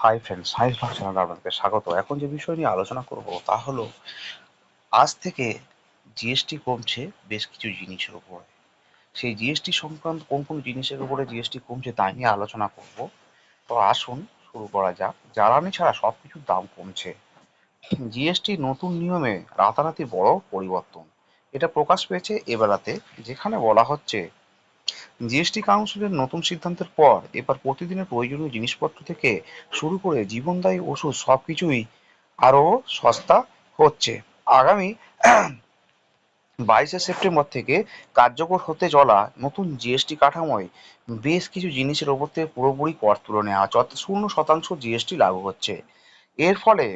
Hi friends science blog চ্যানেলে আপনাদের স্বাগত। এখন যে বিষয় নিয়ে আলোচনা করব তা হলো, আজ থেকে জিএসটি কমছে বেশ কিছু জিনিসের উপরে। সেই জিএসটি সংক্রান্ত কোন কোন জিনিসের উপরে জিএসটি কমছে তা নিয়ে আলোচনা করব। তো আসুন শুরু করা যাক। জ্বালানি ছাড়া সব কিছুর দাম কমছে। জিএসটি নতুন নিয়মে রাতারাতি বড় পরিবর্তন। এটা প্রকাশ পেয়েছে এবেলাতে, যেখানে বলা হচ্ছে জিএসটি কাউন্সিলের নতুন সিদ্ধান্তের পর এবার প্রতিদিনের প্রয়োজনীয় জিনিসপত্র থেকে শুরু করে জীবনদায়ী ওষুধ সবকিছুই আরও সস্তা হচ্ছে। আগামী বাইশে সেপ্টেম্বর থেকে কার্যকর হতে চলা নতুন জিএসটি কাঠামোয় বেশ কিছু জিনিসের ওপর থেকে পুরোপুরি কর তুলে নেওয়া হচ্ছে শূন্য শতাংশ জিএসটি লাগু হচ্ছে। এর ফলে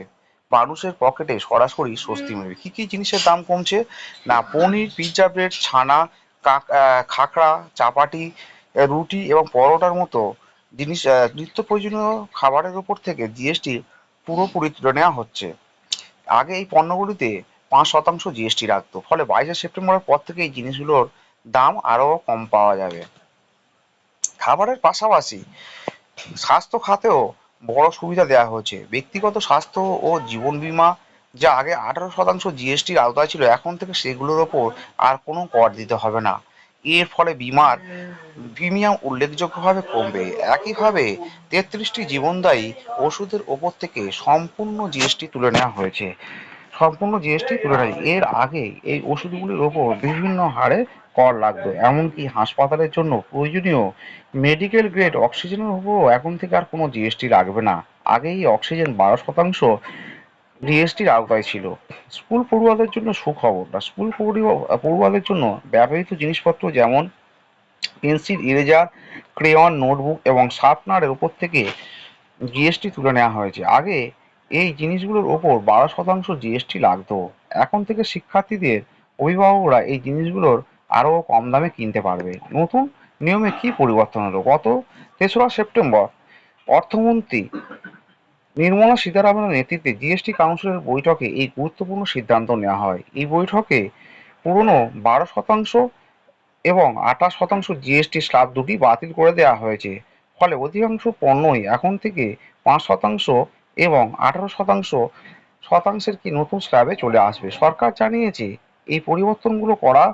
মানুষের পকেটে সরাসরি স্বস্তি মিলবে। কী কী জিনিসের দাম কমছে? না, পনির পিৎজা ব্রেড ছানা খাকড়া, চাপাটি রুটি এবং পরোটার মতো জিনিস নিত্য প্রয়োজনীয় খাবারের উপর থেকে জিএসটি পুরোপুরি তুলে নেওয়া হচ্ছে। আগে এই পণ্যগুলিতে পাঁচ শতাংশ জিএসটি রাখতো ফলে বাইশে সেপ্টেম্বরের পর থেকে এই জিনিসগুলোর দাম আরও কম পাওয়া যাবে। খাবারের পাশাপাশি স্বাস্থ্য খাতেও বড় সুবিধা দেওয়া হয়েছে। ব্যক্তিগত স্বাস্থ্য ও জীবন বীমা যা আগে আঠারো শতাংশ জিএসটির আওতায় ছিল, এখন থেকে সেগুলোর ওপর আর কোনো কর দিতে হবে না। এর ফলে বিমার প্রিমিয়াম উল্লেখযোগ্যভাবে কমবে। একইভাবে তেত্রিশটি জীবনদায়ী ওষুধের ওপর থেকে সম্পূর্ণ জিএসটি তুলে নেওয়া হয়েছে। সম্পূর্ণ জিএসটি তুলে নেয় এর আগে এই ওষুধগুলির ওপর বিভিন্ন হারে কর লাগতো, এমনকি হাসপাতালের জন্য প্রয়োজনীয় মেডিকেল গ্রেড অক্সিজেনের উপরও এখন থেকে আর কোনো জিএসটি লাগবে না। আগে এই অক্সিজেন বারো শতাংশ জিএসটির আওতায় ছিল। স্কুল পড়ুয়াদের জন্য সুখবর না স্কুল পড়ুয়া, পড়ুয়াদের জন্য ব্যবহৃত জিনিসপত্র যেমন পেন্সিল, ইরেজার, ক্রেয়ন, নোটবুক এবং শার্পনারের উপর থেকে জিএসটি তুলে নেওয়া হয়েছে। আগে এই জিনিসগুলোর ওপর বারো শতাংশ জিএসটি লাগতো। এখন থেকে শিক্ষার্থীদের অভিভাবকরা এই জিনিসগুলোর আরও কম দামে কিনতে পারবে। নতুন নিয়মে কি পরিবর্তন হলো? গত তেসরা সেপ্টেম্বর অর্থমন্ত্রী নির্মলা সীতারামনের নেতৃত্বে জিএসটি কাউন্সিলের বৈঠকে এই গুরুত্বপূর্ণ সিদ্ধান্ত নেওয়া হয়। এই বৈঠকে পুরনো বারো শতাংশ এবং আঠাশ শতাংশ জিএসটি স্ল্যাব দুটি বাতিল করে দেওয়া হয়েছে। ফলে অধিকাংশ পণ্যই এখন থেকে পাঁচ শতাংশ এবং আঠারো শতাংশ শতাংশের কি নতুন স্ল্যাবে চলে আসবে। সরকার জানিয়েছে এই পরিবর্তনগুলো করা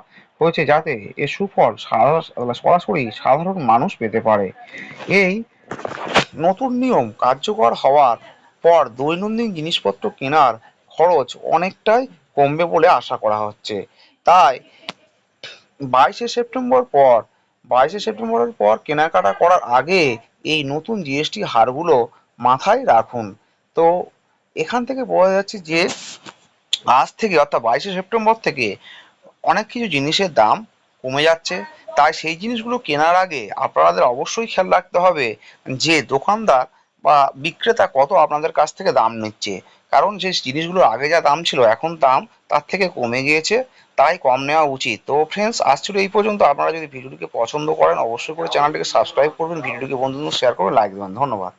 হয়েছে যাতে এর সুফল সারা- সরাসরি সাধারণ মানুষ পেতে পারে। এই নতুন নিয়ম কার্যকর হওয়ার পর দৈনন্দিন জিনিসপত্র কেনার খরচ অনেকটাই কমবে বলে আশা করা হচ্ছে। তাই বাইশে সেপ্টেম্বর পর, বাইশে সেপ্টেম্বরের পর কেনাকাটা করার আগে এই নতুন জিএসটি হারগুলো মাথায় রাখুন। তো এখান থেকে বোঝা যাচ্ছে যে আজ থেকে অর্থাৎ বাইশে সেপ্টেম্বর থেকে অনেক কিছু জিনিসের দাম কমে যাচ্ছে। তাই সেই জিনিসগুলো কেনার আগে আপনাদের অবশ্যই খেয়াল রাখতে হবে যে দোকানদার বা বিক্রেতা কত আপনাদের কাছ থেকে দাম নিচ্ছে। কারণ যে জিনিসগুলোর আগে যা দাম ছিল, এখন দাম তার থেকে কমে গিয়েছে, তাই কম নেওয়া উচিত। তো ফ্রেন্ডস আজ ছিল এই পর্যন্ত। আপনারা যদি ভিডিওটিকে পছন্দ করেন, অবশ্যই করে চ্যানেলটিকে সাবস্ক্রাইব করবেন, ভিডিওটিকে বন্ধুদের শেয়ার করে লাইক দেবেন। ধন্যবাদ।